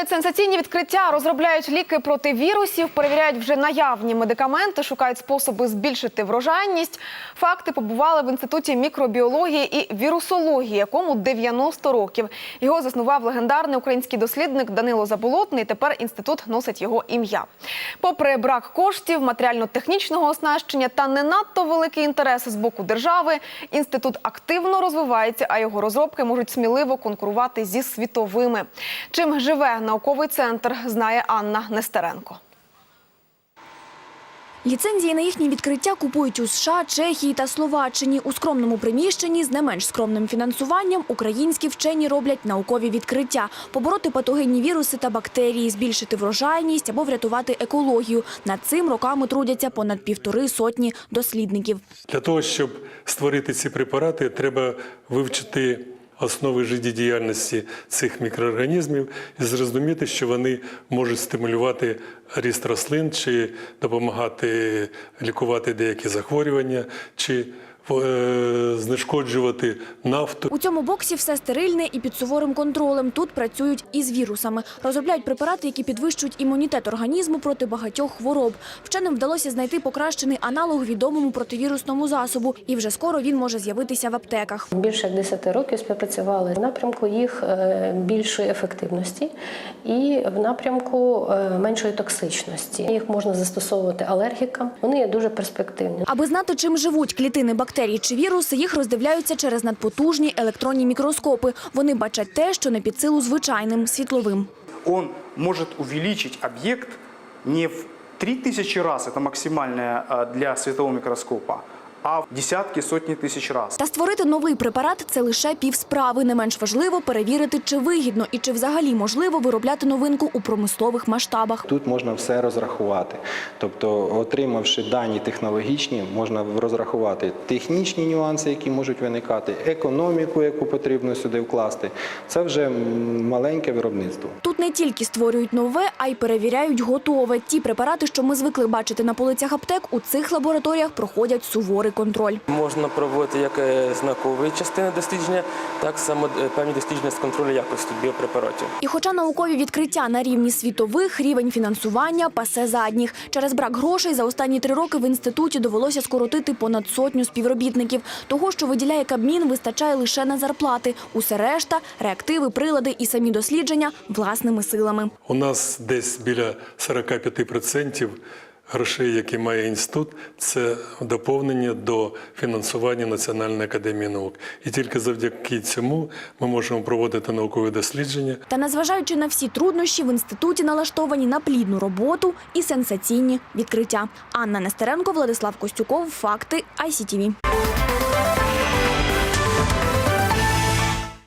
Роблять сенсаційні відкриття, розробляють ліки проти вірусів, перевіряють вже наявні медикаменти, шукають способи збільшити врожайність. Факти побували в інституті мікробіології і вірусології, якому 90 років. Його заснував легендарний український дослідник Данило Заболотний. Тепер інститут носить його ім'я. Попри брак коштів, матеріально-технічного оснащення та не надто великий інтерес з боку держави, інститут активно розвивається, а його розробки можуть сміливо конкурувати зі світовими. Чим живе науковий центр, знає Анна Нестеренко. Ліцензії на їхні відкриття купують у США, Чехії та Словаччині. У скромному приміщенні з не менш скромним фінансуванням українські вчені роблять наукові відкриття – побороти патогенні віруси та бактерії, збільшити врожайність або врятувати екологію. Над цим роками трудяться понад півтори сотні дослідників. Для того, щоб створити ці препарати, треба вивчити основи життєдіяльності цих мікроорганізмів і зрозуміти, що вони можуть стимулювати ріст рослин чи допомагати лікувати деякі захворювання, чи знешкоджувати нафту. У цьому боксі все стерильне і під суворим контролем. Тут працюють із вірусами. Розробляють препарати, які підвищують імунітет організму проти багатьох хвороб. Вченим вдалося знайти покращений аналог відомому противірусному засобу. І вже скоро він може з'явитися в аптеках. Більше як 10 років співпрацювали в напрямку їх е, більшої ефективності і в напрямку е, меншої токсичності. Їх можна застосовувати алергікам. Вони є дуже перспективні. Аби знати, чим живуть клітини бактерій чи віруси, їх роздивляються через надпотужні електронні мікроскопи. Вони бачать те, що не під силу звичайним світловим. он может увеличить объект не в 3000 раз, это максимальное э, для светового микроскопа, а в десятки, сотни тысяч раз. Та створити новий препарат це лише півсправи. Не менш важливо перевірити, чи вигідно і чи взагалі можливо виробляти новинку у промислових масштабах. Тут можна все розрахувати. Тобто, отримавши дані технологічні, можна розрахувати технічні нюанси, які можуть виникати, економіку, яку потрібно сюди вкласти. Це вже маленьке виробництво. Тут не тільки створюють нове, а й перевіряють готове. Ті препарати, що ми звикли бачити на полицях аптек, у цих лабораторіях проходять суворий контроль. Можна проводити як е, знакові частини дослідження, так само е, певні дослідження з контролю якості біопрепаратів. І хоча наукові відкриття на рівні світових, рівень фінансування пасе задніх. Через брак грошей за останні три роки в інституті довелося скоротити понад сотню співробітників. Того, що виділяє Кабмін, вистачає лише на зарплати. Усе решта – реактиви, прилади і самі дослідження – власними силами. У нас десь біля 45% грошей, які має інститут, це доповнення до фінансування Національної академії наук. І тільки завдяки цьому ми можемо проводити наукові дослідження. Та незважаючи на всі труднощі, в інституті налаштовані на плідну роботу і сенсаційні відкриття. Анна Нестеренко, Владислав Костюков. Факти ICTV.